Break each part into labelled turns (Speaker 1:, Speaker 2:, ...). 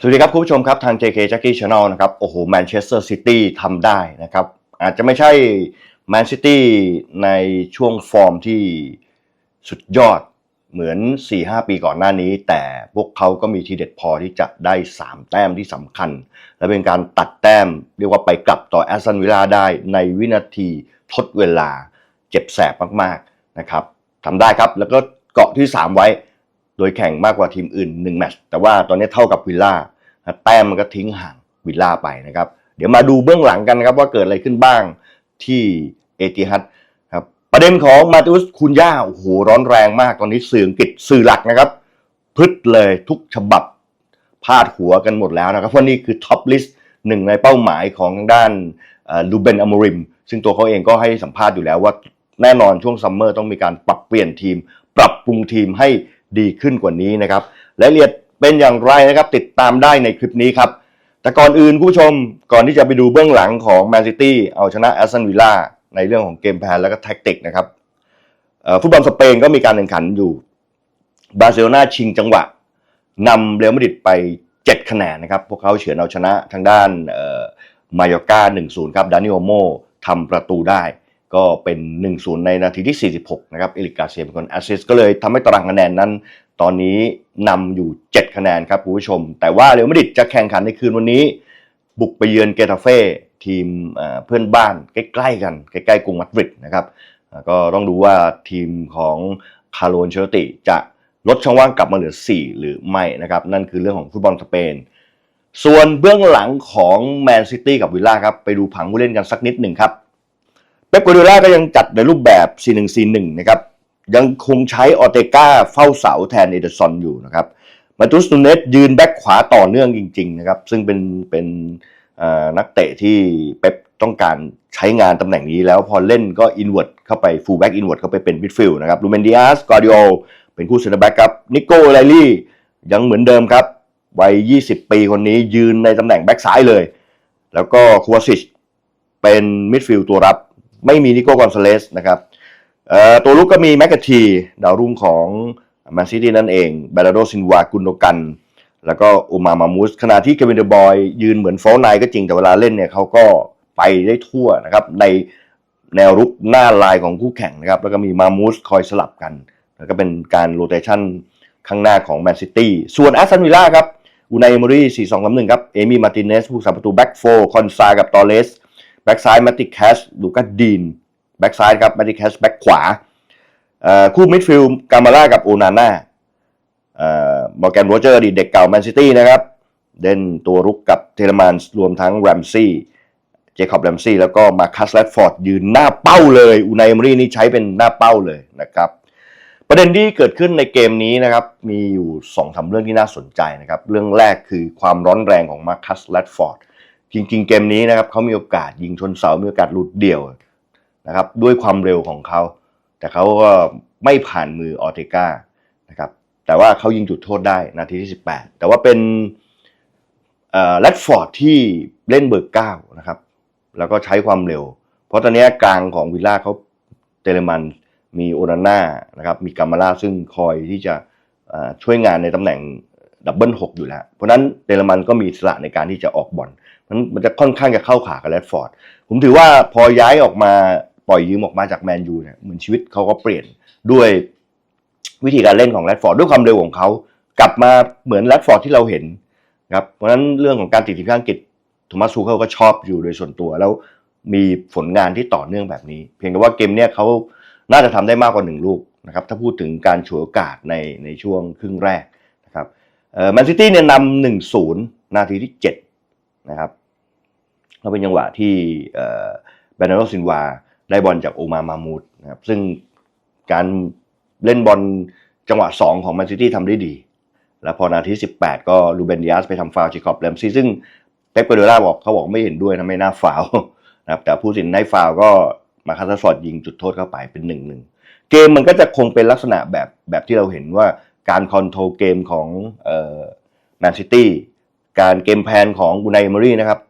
Speaker 1: สวัสดีครับ คุณผู้ชมครับ ทาง JK Jackie Channel นะครับ โอ้โหแมนเชสเตอร์ซิตี้ทำได้นะครับ อาจจะไม่ใช่แมนซิตี้ในช่วงฟอร์มที่สุดยอดเหมือน 4-5 ปีก่อนหน้านี้ แต่พวกเขาก็มีทีเด็ดพอที่จะได้ 3 แต้มที่สำคัญ และเป็นการตัดแต้ม เรียกว่าไปกลับต่อแอสตันวิลล่าได้ในวินาทีทดเวลาเจ็บแสบมากๆนะครับทำได้ครับแล้วก็เกาะที่ 3 ไว้ โดยแข่งมากกว่าทีมอื่น1แมตช์แต่ว่าตอนนี้เท่ากับวิลล่าแต้มมันก็ทิ้งห่างวิลล่าไปนะครับ เดี๋ยวมาดูเบื้องหลังกันนะครับว่าเกิดอะไรขึ้นบ้างที่เอติฮัดครับประเด็นของมาติอุสคุนย่าโอ้โหร้อนแรงมากตอนนี้สื่ออังกฤษสื่อหลักนะครับพึดเลยทุกฉบับพาดหัวกันหมดแล้วนะครับเพราะนี่คือท็อปลิสต์หนึ่งในเป้าหมายของด้านลูเบนอมริม ซึ่งตัวเขาเองก็ให้สัมภาษณ์อยู่แล้วว่าแน่นอนช่วงซัมเมอร์ต้องมีการปรับเปลี่ยนทีม ปรับปรุงทีมให้ ดีขึ้นกว่านี้นะครับและเรียดเป็นอย่างไรนะครับ ติดตามได้ในคลิปนี้ครับ แต่ก่อนอื่นคุณผู้ชมก่อนที่จะไปดูเบื้องหลังของแมนซิตี้เอาชนะแอสตันวิลล่าในเรื่องของเกมแพนแล้วก็แท็กติกนะครับฟุตบอลสเปนก็มีการแข่งขันอยู่บาร์เซโลนาชิงจังหวะนำเรอัลมาดริดไป 7 คะแนนนะครับ พวกเขาเฉือนเอาชนะทางด้านมายอกา1-0 ครับ ดานิโอโมทำประตูได้ ก็เป็น 1-0 ในนาทีที่ 46 นะครับ เอลิกกาเซียเป็นคนแอสซิสต์ก็เลยทำให้ตารางคะแนนนั้น ตอนนี้นำอยู่ 7 คะแนนครับคุณผู้ชม แต่ว่าเรอัลมาดริดจะแข่งขันในคืนวันนี้ บุกไปเยือนเกตาเฟ่ทีมเพื่อนบ้านใกล้ๆกัน ใกล้ๆกรุงมาดริดนะครับ ก็ต้องดูว่าทีมของคาร์โลนเชลติจะลดช่องว่างกลับมาเหลือ 4 หรือไม่นะครับ นั่นคือเรื่องของฟุตบอลสเปน ส่วนเบื้องหลังของแมนซิตี้กับวิลล่าครับ ไปดูผังผู้เล่นกันสักนิดหนึ่งครับ เป๊ปกัวดิโอล่าก็ยังจัดในรูปแบบ 4-1-4-1 นะครับ ยังคงใช้ออเตกาเฝ้าเสาแทนเอเดอร์ซอนอยู่นะครับ มาตุสนูเนสยืนแบ็คขวาต่อเนื่องจริง ๆ นะครับ ซึ่งเป็นเป็นนักเตะที่เป๊ปต้องการใช้งานตำแหน่งนี้แล้วพอเล่นก็อินเว r ร์ดเข้าไปฟูลแบ็กอินเว r ร์ดเข้าไปเป็นมิดฟิลด์นะครับลูเมนดิอาสกอร์ดิโอเป็นคู่เซนเตอร์แบ็กครับนิโก้ไลลี่ยังเหมือนเดิมครับวัย 20 ปีคนนี้ยืนในตำแหน่งแบ็กซ้ายเลย แล้วก็คูวาซิชเป็นมิดฟิลด์ตัวรับ ไม่มีนิโก้กอนซาเลสนะครับตัวลุกก็มีแมกกาทีดาวรุ่งของแมนซิตี้นั่นเองเบลาโดซินวากุนโดกัน แล้วก็อุมามามูสขณะที่เควินเดบอยยืนเหมือนโฟร์ไนก็จริงแต่เวลาเล่นเนี่ยเขาก็ไปได้ทั่วนะครับในแนวรุกหน้าลายของคู่แข่งนะครับแล้วก็มีมามูสคอยสลับกัน แล้วก็เป็นการโรเตชันข้างหน้าของแมนซิตี้ส่วนแอสตันวิลล่าครับอูนายเอมอรี่4 2 3 1 ครับ เอมี่มาร์ตินเนสผู้สาประตูแบ็กโฟคอนซากับตอเลส แบ็กซ้ายแมตติแคสลูกัสดีนแบ็กซ้ายครับแมตติแคสแบ็กขวาคู่มิดฟิลด์กามาล่ากับโอนาน่าเอ่อมอร์แกนโรเจอร์ดีเด็กเก่าแมนซิตี้นะครับ เด่นตัวรุกกับเทเลมานรวมทั้งแรมซี่เจคอบแรมซี่แล้วก็มาคัสแรดฟอร์ดยืนหน้าเป้าเลยอูนายมรีนี่ใช้เป็นหน้าเป้าเลยนะครับ ประเด็นที่เกิดขึ้นในเกมนี้นะครับ มีอยู่2องสาเรื่องที่น่าสนใจนะครับ เรื่องแรกคือความร้อนแรงของมาคัสแรดฟอร์ด จริง ๆ เกมนี้นะครับเขามีโอกาสยิงชนเสา มีโอกาสหลุดเดี่ยวนะครับด้วยความเร็วของเขา แต่เขาก็ไม่ผ่านมือออเทก้านะครับแต่ว่าเขายิงจุดโทษได้นาทีที่ 18 แต่ว่าเป็นแรดฟอร์ดที่เล่นเบอร์เก้านะครับแล้วก็ใช้ความเร็ว เพราะตอนนี้กลางของวิลล่าเขาเตเลมันมีโอนาน่านะครับมีกามาล่าซึ่งคอยที่จะช่วยงานในตำแหน่ง ดับเบิลหกอยู่แล้ว เพราะนั้นเตเลมันก็มีสระในการที่จะออกบอลมันมันจะค่อนข้างจะเข้าขากับแรดฟอร์ด ผมถือว่าพอย้ายออกมาปล่อยยืมออกมาจากแมนยูเนี่ยเหมือนชีวิตเขาก็เปลี่ยนด้วยวิธีการเล่นของแรดฟอร์ดด้วยความเร็วของเขากลับมาเหมือนแรดฟอร์ดที่เราเห็นครับเพราะนั้นเรื่องของการติดทีมชาติอังกฤษโทมัสซูเคิลก็ชอบอยู่โดยส่วนตัวแล้วมีผลงานที่ต่อเนื่องแบบนี้ เพียงแต่ว่าเกมเนี้ยเขาน่าจะทำได้มากกว่าหนึ่งลูกนะครับถ้าพูดถึงการฉวยโอกาสในในช่วงครึ่งแรก แมนซิตี้เนี่ยนำหนึ่งศูนย์นาทีที่เจ็ดนะครับก็เป็นจังหวะที่เบรนาโดซินวาได้บอลจากโอมามามูดนะครับซึ่งการเล่นบอลจังหวะ 2 ของแมนซิตี้ทำได้ดี แล้วพอนาที 18 ก็ลูเบนดิอาสไปทำฟาวล์จิคอบแรมซี่ซึ่งเป๊ปเปอร์เดล่าบอกเขาบอกไม่เห็นด้วยนะไม่น่าฟาวล์นะครับแต่ผู้สินได้ฟาวล์ก็มาคาสฟอร์ดยิงจุดโทษเข้าไปเป็นหนึ่งหนึ่งเกมมันก็จะคงเป็นลักษณะแบบแบบที่เราเห็นว่า การคอนโทรลเกมของแมนซิตี้การเกมแพนของบูไนเอมอรี่นะครับ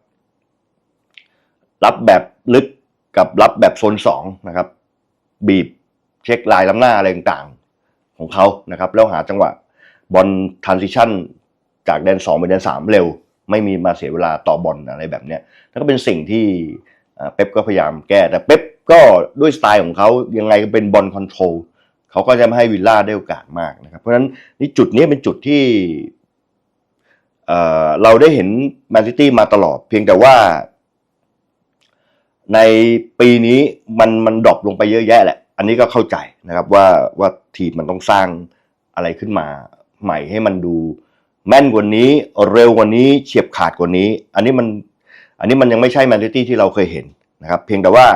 Speaker 1: รับแบบลึกกับรับแบบโซนสองนะครับ บีบเช็คลายล้ำหน้าอะไรต่างๆ ของเขานะครับ แล้วหาจังหวะบอลทรานซิชันจากแดนสองไปแดนสามเร็ว ไม่มีมาเสียเวลาต่อบอลอะไรแบบเนี้ยนั่นก็เป็นสิ่งที่เอ่อเป๊ปก็พยายามแก้แต่เป๊ปก็ด้วยสไตล์ของเขายังไงก็เป็นบอลคอนโทรล เขาก็จะไม่ให้วิลล่าได้โอกาสมากนะครับ เพราะฉะนั้นนี่จุดนี้เป็นจุดที่เเราได้เห็นแมนซิตี้มาตลอด เพียงแต่ว่า ในปีนี้มันมันดรอปลงไปเยอะแยะแหละ อันนี้ก็เข้าใจนะครับว่าว่าทีมมันต้องสร้างอะไรขึ้นมาใหม่ให้มันดูแม่นกว่านี้เร็วกว่านี้เฉียบขาดกว่านี้ อันนี้มันอันนี้มันยังไม่ใช่แมนซิตี้ที่เราเคยเห็นนะครับ เพียงแต่ว่า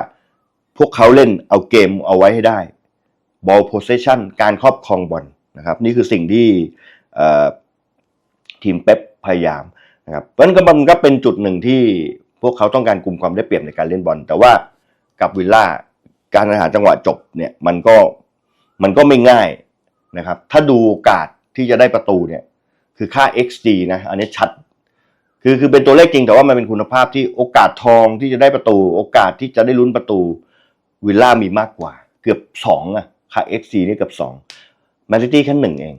Speaker 1: พวกเขาเล่นเอาเกมเอาไว้ให้ได้ ball possession การครอบครองบอลนะครับ นี่คือสิ่งที่ทีมเป๊ปพยายามนะครับเพราะฉะนั้นก็มันก็เป็นจุดหนึ่งที่พวกเขาต้องการกลุ่มความได้เปรียบในการเล่นบอล แต่ว่ากับวิลล่าการหาจังหวะจบเนี่ยมันก็มันก็ไม่ง่ายนะครับ ถ้าดูโอกาสที่จะได้ประตูเนี่ยคือค่า xg นะอันนี้ชัด คือคือเป็นตัวเลขจริงแต่ว่ามันเป็นคุณภาพที่โอกาสทองที่จะได้ประตู โอกาสที่จะได้ลุ้นประตูวิลล่ามีมากกว่า เกือบสองอะ ค่า xg นี่กือบสองแมนซิตี้แค่หนึ่งเอง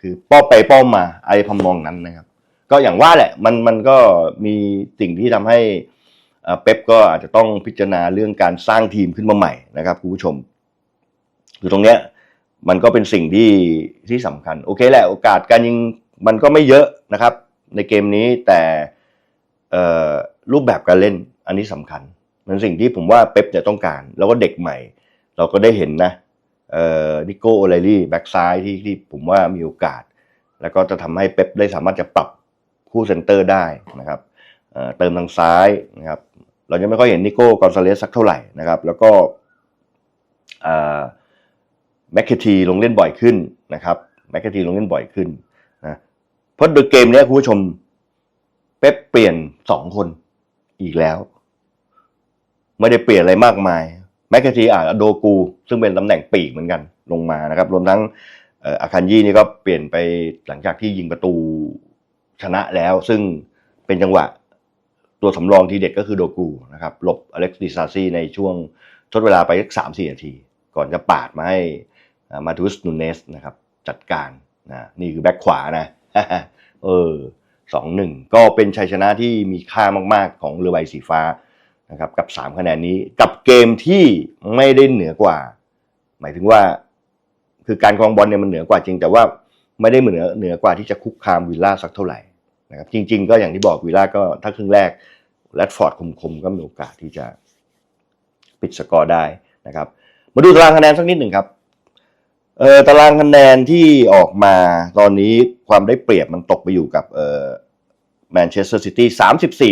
Speaker 1: คือป้อไปป้อมาอะไรพำนองนั้นนะครับ ก็อย่างว่าแหละมันมันก็มีสิ่งที่ทำให้เอ่อเป๊ปก็อาจจะต้องพิจารณาเรื่องการสร้างทีมขึ้นมาใหม่นะครับคุณผู้ชมคือตรงเนี้ยมันก็เป็นสิ่งที่ที่สำคัญ โอเคแหละโอกาสการยิงมันก็ไม่เยอะนะครับ ในเกมนี้แต่อ่อรูปแบบการเล่นอันนี้สำคัญ มันสิ่งที่ผมว่าเป๊ปเนี่ยต้องการ แล้วก็เด็กใหม่ เราก็ได้เห็นนะ นิโก้โอไลลี่แบ็กซ้ายที่ที่ผมว่ามีโอกาส แล้วก็จะทำให้เป๊ปได้สามารถจะปรับคู่เซนเตอร์ได้นะครับเอ่อเติมทางซ้ายนะครับเรายังไม่ค่อยเห็นนิโก้กอนซาเลสสักเท่าไหร่นะครับ แล้วก็แมคเคทีลงเล่นบ่อยขึ้นนะครับแมคเคทีลงเล่นบ่อยขึ้นนะเพราะโดยเกมเนี้ยคุณผู้ชมเป๊ปเปลี่ยนสองคนอีกแล้ว ไม่ได้เปลี่ยนอะไรมากมาย แมคเคทีอะโดกู ซึ่งเป็นตำแหน่งปีกเหมือนกันลงมานะครับ รวมทั้งเอ่ออาคันยี่นี่ก็เปลี่ยนไปหลังจากที่ยิงประตูชนะแล้ว ซึ่งเป็นจังหวะตัวสำรองทีเด็ดก็คือโดกูนะครับหลบอเล็กซ์ดิซาซีในช่วงทดเวลาไปสักสามสี่นาที ก่อนจะปาดมาให้มาทูสนูเนสนะครับจัดการนะนี่คือแบ็คขวานะเออสองหนึ่งก็เป็นชัยชนะที่มีค่ามาก ๆ ของเรือใบสีฟ้า นะครับกับสามคะแนนนี้กับเกมที่ไม่ได้เหนือกว่า หมายถึงว่า คือการครองบอลเนี่ยมันเหนือกว่าจริง แต่ว่าไม่ได้เหนือเหนือกว่าที่จะคุกคามวิลล่าสักเท่าไหร่นะครับจริง ๆ ก็อย่างที่บอกวิลล่าก็ถ้าครึ่งแรกแรดฟอร์ดคมๆก็มีโอกาสที่จะปิดสกอร์ได้นะครับ มาดูตารางคะแนนสักนิดหนึ่งครับเอ่อตารางคะแนนที่ออกมาตอนนี้ความได้เปรียบมันตกไปอยู่กับเอ่อแมนเชสเตอร์ซิตี้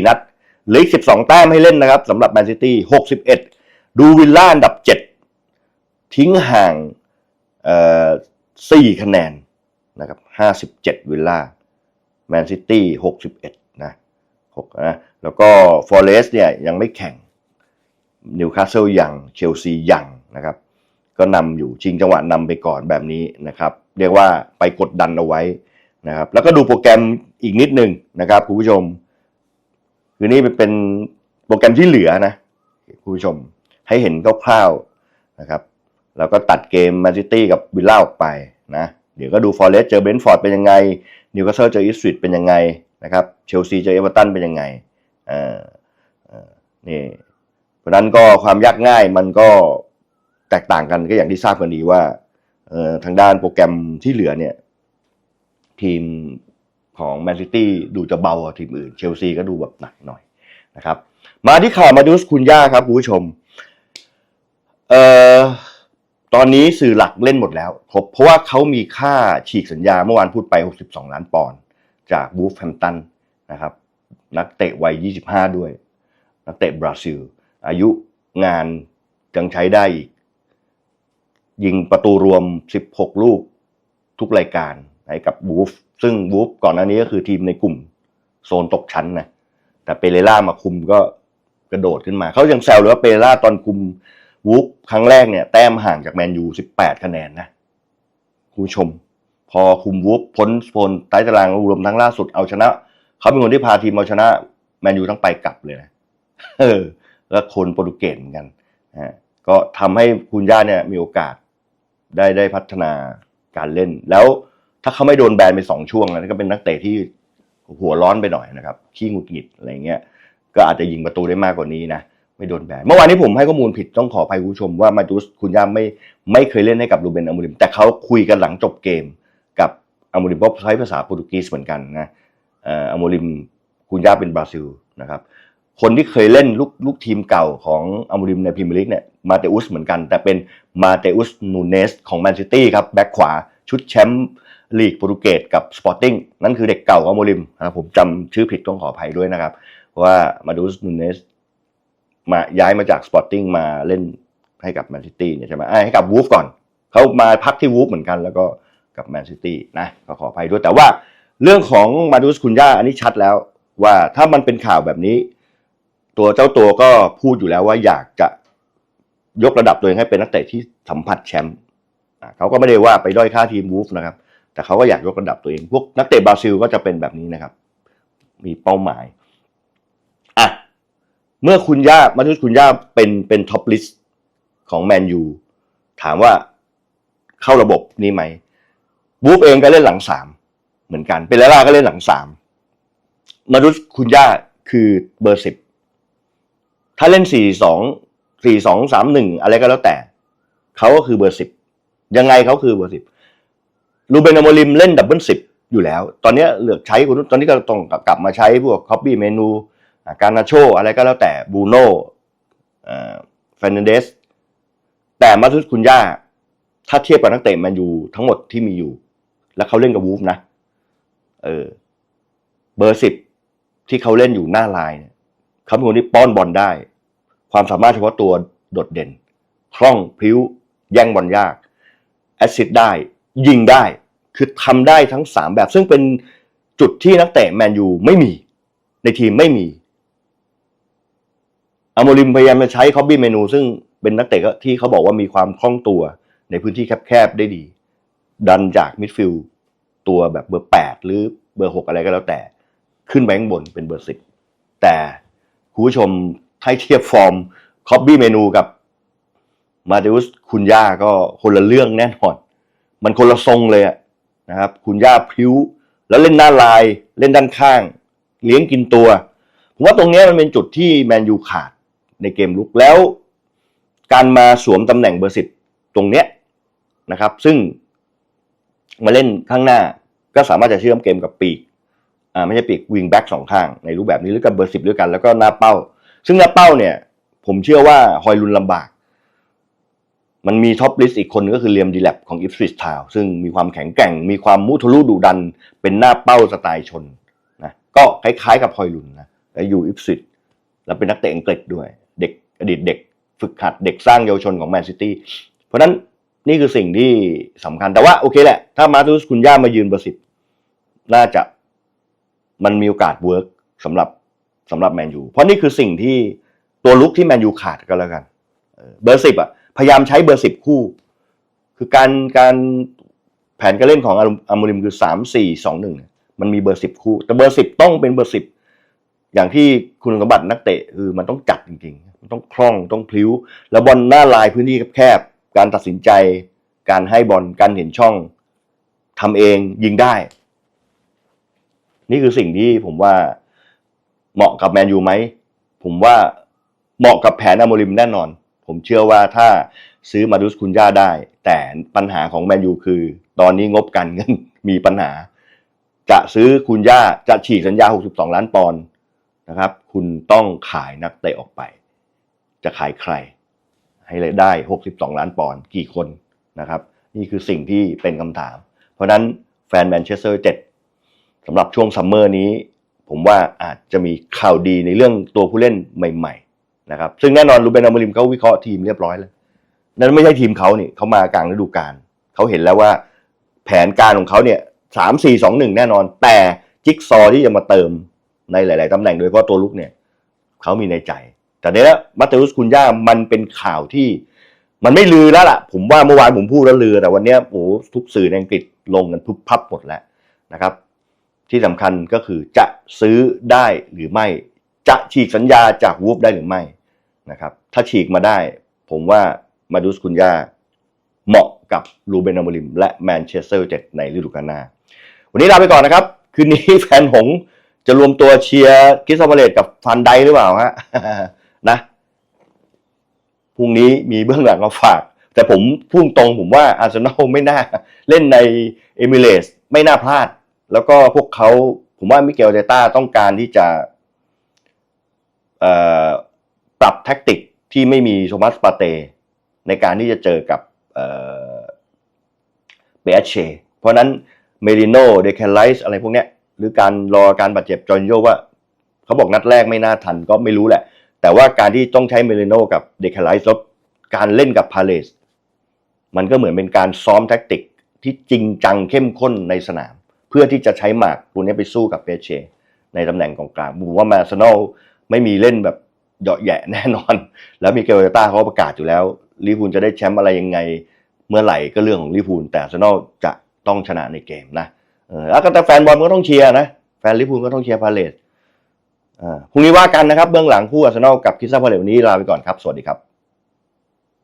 Speaker 1: 34นัด เหลืออีก 12 แต้มให้เล่นนะครับสำหรับแมนซิตี้ 61 ดูวิลล่าอันดับ 7 ทิ้งห่างเอ่อสี่คะแนนนะครับห้าสิบเจ็ดวิลล่าแมนซิตี้หกสิบเอ็ดนะหกนะแล้วก็ฟอเรสเนี่ยยังไม่แข่งนิวคาสเซิลยังเชลซียังนะครับ ก็นำอยู่ชิงจังหวะนำไปก่อนแบบนี้นะครับ เรียกว่าไปกดดันเอาไว้นะครับ แล้วก็ดูโปรแกรมอีกนิดหนึ่งนะครับคุณผู้ชม คือนี่เป็นโปรแกรมที่เหลือนะคุณผู้ชมให้เห็นคร่าวๆนะครับ แล้วก็ตัดเกมแมนซิตี้กับวิลล่าออกไปนะ เดี๋ยวก็ดูฟอร์เรสเจอเบนท์ฟอร์ดเป็นยังไงนิวคาสเซิลเจออีสตรีดเป็นยังไงนะครับเชลซีเจอเอเวอร์ตันเป็นยังไงเอ่อเออนี่เพราะนั้นก็ความยากง่ายมันก็แตกต่างกันก็อย่างที่ทราบกันดีว่าเออทางด้านโปรแกรมที่เหลือเนี่ย ทีม ของแมนซิตี้ดูจะเบากว่าทีมอื่น เชลซีก็ดูแบบหนักหน่อยนะครับ มาที่ข่าวมาดูสคุณย่าครับคุณผู้ชมเอ่อตอนนี้สื่อหลักเล่นหมดแล้วครบเพราะว่าเขามีค่าฉีกสัญญาเมื่อวานพูดไป 62 ล้านปอนด์จากบูฟแฮมตันนะครับ นักเตะวัย 25 ด้วย นักเตะบราซิล อายุงานยังใช้ได้อีก ยิงประตูรวม 16 ลูกทุกรายการให้กับบูฟ ซึ่งบูฟก่อนหน้านี้ก็คือทีมในกลุ่มโซนตกชั้นนะแต่เปเรล่ามาคุมก็กระโดดขึ้นมา เขายังแซวเลยว่าเปเรล่าตอนคุมวูฟครั้งแรกเนี่ยแต้มห่างจากแมนยู18 คะแนนนะคุณชม พอคุมวูฟพ้นโซนใต้ตารางรวมทั้งล่าสุดเอาชนะ เขาเป็นคนที่พาทีมเอาชนะแมนยูทั้งไปกลับเลยนะเออแล้วคนโปรตุเกสเหมือนกันฮะก็ทำให้คุณย่าเนี่ยมีโอกาสได้ได้พัฒนาการเล่นแล้ว ถ้าเขาไม่โดนแบนไปสองช่วงนะก็เป็นนักเตะที่หัวร้อนไปหน่อยนะครับขี้หงุดหงิดอะไรเงี้ยก็อาจจะยิงประตูได้มากกว่านี้นะไม่โดนแบนเมื่อวานนี้ผมให้ข้อมูลผิดต้องขออภัยคุณผู้ชมว่ามาดุสคุณย่าไม่ไม่เคยเล่นให้กับรูเบนอมูริม แต่เขาคุยกันหลังจบเกม กับอมูริมเพราะใช้ภาษาโปรตุเกสเหมือนกันนะออมูริมคุณย่าเป็นบราซิลนะครับคนที่เคยเล่นลูกลูกทีมเก่าของอมูริมในพรีเมียร์ลีกเนี่ยมาเตอุสเหมือนกัน แต่เป็นมาเตอุสนูเนสของแมนซิตี้ครับแบ็คขวาชุดแชมป์ ลีกโปรตุเกสกับสปอร์ติ้งนั่นคือเด็กเก่าของอมูริมนะผมจำชื่อผิดต้องขออภัยด้วยนะครับว่ามาดูสนูเนสมาย้ายมาจากสปอร์ติ้งมาเล่นให้กับแมนซิตี้เนี่ยใช่ไหมอ่าให้กับวูฟก่อน เขามาพักที่วูฟเหมือนกัน แล้วก็กับแมนซิตี้นะก็ขออภัยด้วยแต่ว่าเรื่องของมาดูสคุนย่าอันนี้ชัดแล้วว่าถ้ามันเป็นข่าวแบบนี้ ตัวเจ้าตัวก็พูดอยู่แล้วว่าอยากจะยกระดับตัวเองให้เป็นนักเตะที่สัมผัสแชมป์อ่าเขาก็ไม่ได้ว่าไปด้อยค่าทีมวูฟนะครับ แต่เขาก็อยากยกระดับตัวเอง พวกนักเตะบราซิลก็จะเป็นแบบนี้นะครับ มีเป้าหมายอะเมื่อคุณย่ามาทุสคุณย่าเป็นเป็นท็อปลิสต์ของแมนยูถามว่าเข้าระบบนี้ไหมบูฟเองก็เล่นหลังสามเหมือนกัน เป็นลาล่าก็เล่นหลังสามมาดุสคุณย่าคือเบอร์สิบถ้าเล่นสี่สองสี่สองสามหนึ่งอะไรก็แล้วแต่เขาก็คือเบอร์สิบยังไงเขาคือเบอร์สิบ ลูเบนอโมลิมเล่นดับเบิลสิบอยู่แล้ว ตอนนี้เหลือกใช้คนนู้นตอนนี้ก็ต้องกลับมาใช้พวกคอปปี้เมนู การนาโชอะไรก็แล้วแต่บูโน่เฟนเดสแต่มาทุสคุณย่า ถ้าเทียบกับนักเตะแมนยูทั้งหมดที่มีอยู่ แล้วเขาเล่นกับวูฟนะ เออ เบอร์สิบที่เขาเล่นอยู่หน้าลายเนี่ยเขาเป็นคนที่ป้อนบอลได้ ความสามารถเฉพาะตัวโดดเด่น คล่องพิ้ว แย่งบอลยาก แอสซิสต์ได้ ยิงได้คือทำได้ทั้งสามแบบ ซึ่งเป็นจุดที่นักเตะแมนยูไม่มี ในทีมไม่มีอโมริมพยายามจะใช้คอบบี้เมนู ซึ่งเป็นนักเตะที่เขาบอกว่ามีความคล่องตัวในพื้นที่แคบๆได้ดี ดันจากมิดฟิลด์ตัวแบบเบอร์แปดหรือเบอร์หกอะไรก็แล้วแต่ ขึ้นไปข้างบนเป็นเบอร์สิบแต่คุณผู้ชมถ้าเทียบฟอร์มคอบบี้เมนูกับมาเดอุสคุณย่าก็คนละเรื่องแน่นอน มันคนละทรงเลยะนะครับ คุณย่าพิ้ว แล้วเล่นหน้าลายเล่นด้านข้าง เลี้ยงกินตัว ผมว่าตรงนี้มันเป็นจุดที่แมนยูขาดในเกมลุกแล้ว การมาสวมตำแหน่งเบอร์สิบตรงเนี้ยนะครับ ซึ่งมาเล่นข้างหน้าก็สามารถจะเชื่อมเกมกับปีกอ่าไม่ใช่ปีกวิงแบ็กสองข้าง ในรูปแบบนี้หรือกับเบอร์สิบด้วยกันแล้วก็หน้าเป้า ซึ่งหน้าเป้าเนี่ย ผมเชื่อว่าฮอยลุนลำบาก มันมีท็อปลิสต์อีกคนก็คือเลียมดีแลบของอิฟริสทาวซึ่งมีความแข็งแกร่ง มีความมุทะลุดุดัน เป็นหน้าเป้าสไตล์ชนนะก็คล้ายๆกับฮอยลุนนะและอยู่อิฟริสแล้วเป็นนักเตะอังกฤษด้วย เด็กอดีตเด็ก ฝึกหัดเด็กสร้างเยาวชนของแมนซิตี้เพราะนั้นนี่คือสิ่งที่สำคัญแต่ว่าโอเคแหละ ถ้ามาตุสคุณย่ามายืนเบอร์สิบน่าจะมันมีโอกาสเวิร์กสำหรับสำหรับแมนยูเพราะนี่คือสิ่งที่ตัวลุกที่แมนยูขาดก็แล้วกันเบอร์สิบอะ พยายามใช้เบอร์สิบคู่ คือการการแผนการเล่นของอามูริมคือสามสี่สองหนึ่งมันมีเบอร์สิบคู่ แต่เบอร์สิบต้องเป็นเบอร์สิบอย่างที่คุณสมบัตินักเตะคือมันต้องจัดจริงๆ มันต้องคล่องต้องพลิ้ว แล้วบอลหน้าลายพื้นที่แคบการตัดสินใจ การให้บอลการเห็นช่องทำเองยิงได้ นี่คือสิ่งที่ผมว่าเหมาะกับแมนยูไหม ผมว่าเหมาะกับแผนอาโมริมแน่นอน ผมเชื่อว่าถ้าซื้อมาดุสคุนย่าได้ แต่ปัญหาของแมนยูคือ ตอนนี้งบการเงินมีปัญหา จะซื้อคุณย่าจะฉีกสัญญา 62 ล้านปอนด์นะครับ คุณต้องขายนักเตะออกไป จะขายใคร ให้ได้ 62 ล้านปอนด์กี่คนนะครับ นี่คือสิ่งที่เป็นคำถาม เพราะฉะนั้นแฟนแมนเชสเตอร์เจ็ดสำหรับช่วงซัมเมอร์นี้ ผมว่าอาจจะมีข่าวดีในเรื่องตัวผู้เล่นใหม่ ๆ นะครับซึ่งแน่นอนรูเบนอามริมเขาวิเคราะห์ทีมเรียบร้อยแล้วนั่นไม่ใช่ทีมเขาเนี่ยเขามากลางฤดูกาลเขาเห็นแล้วว่าแผนการของเขาเนี่ยสามสี่สองหนึ่งแน่นอน แต่จิ๊กซอที่จะมาเติมในหลาย ๆตำแหน่งโดยเฉพาะตัวลุกเนี่ยเขามีในใจ แต่เนี้ยมาเตอุสคุนย่ามันเป็นข่าวที่ มันไม่ลือแล้วล่ะ ผมว่าเมื่อวานผมพูดแล้วลือ แต่วันเนี้ยโอ้ทุกสื่อในอังกฤษลงกันพุบพับหมดแล้วนะครับ ที่สำคัญก็คือจะซื้อได้หรือไม่ จะฉีกสัญญาจากวูฟได้หรือไม่นะครับ ถ้าฉีกมาได้ ผมว่ามาดุสคุนยาเหมาะกับลูเบนอมริม และแมนเชสเตอร์เจ็ในฤดูกาลหน้า วันนี้ลาไปก่อนนะครับ คืนนี้แฟนหงจะรวมตัวเชียร์คริสตัลพาเลตกับฟันไดหรือเปล่าฮะนะพรุ่งนี้มีเบื้องหลังมาฝาก แต่ผมพุ่งตรงผมว่าอาร์เซนอลไม่น่า เล่นในเอมิเรสไม่น่าพลาด แล้วก็พวกเขาผมว่ามิเกลเตต้าต้องการที่จะ ปรับแท็กติกที่ไม่มีโทมัสปาเต ในการที่จะเจอกับเอ่อเบเชเพราะนั้นเมริโนเดคไลส์อะไรพวกเนี้ยหรือการรอการบาดเจ็บจอร์นโยว่า เขาบอกนัดแรกไม่น่าทันก็ไม่รู้แหละ แต่ว่าการที่ต้องใช้เมริโนกับเดคไลส์แล้วการเล่นกับพาเลสมันก็เหมือนเป็นการซ้อมแท็กติกที่จริงจังเข้มข้นในสนาม เพื่อที่จะใช้หมากตัวนี้ไปสู้กับเปเชในตำแหน่งกองกลางผมว่ามาร์เซนอล ไม่มีเล่นแบบเหยาะแหยะแน่นอน แล้วมีเกลเตต้าเขาประกาศอยู่แล้วลิเวอร์พูลจะได้แชมป์อะไรยังไง เมื่อไหร่ก็เรื่องของลิเวอร์พูลแต่อาร์เซนอลจะต้องชนะในเกมนะเออแล้วก็แต่แฟนบอลก็ต้องเชียร์นะแฟนลิเวอร์พูลก็ต้องเชียร์พาเลสอ่าพรุ่งนี้ว่ากันนะครับเบื้องหลังคู่อาร์เซนอลกับคิสซาพาเลสวันนี้ลาไปก่อนครับ สวัสดีครับ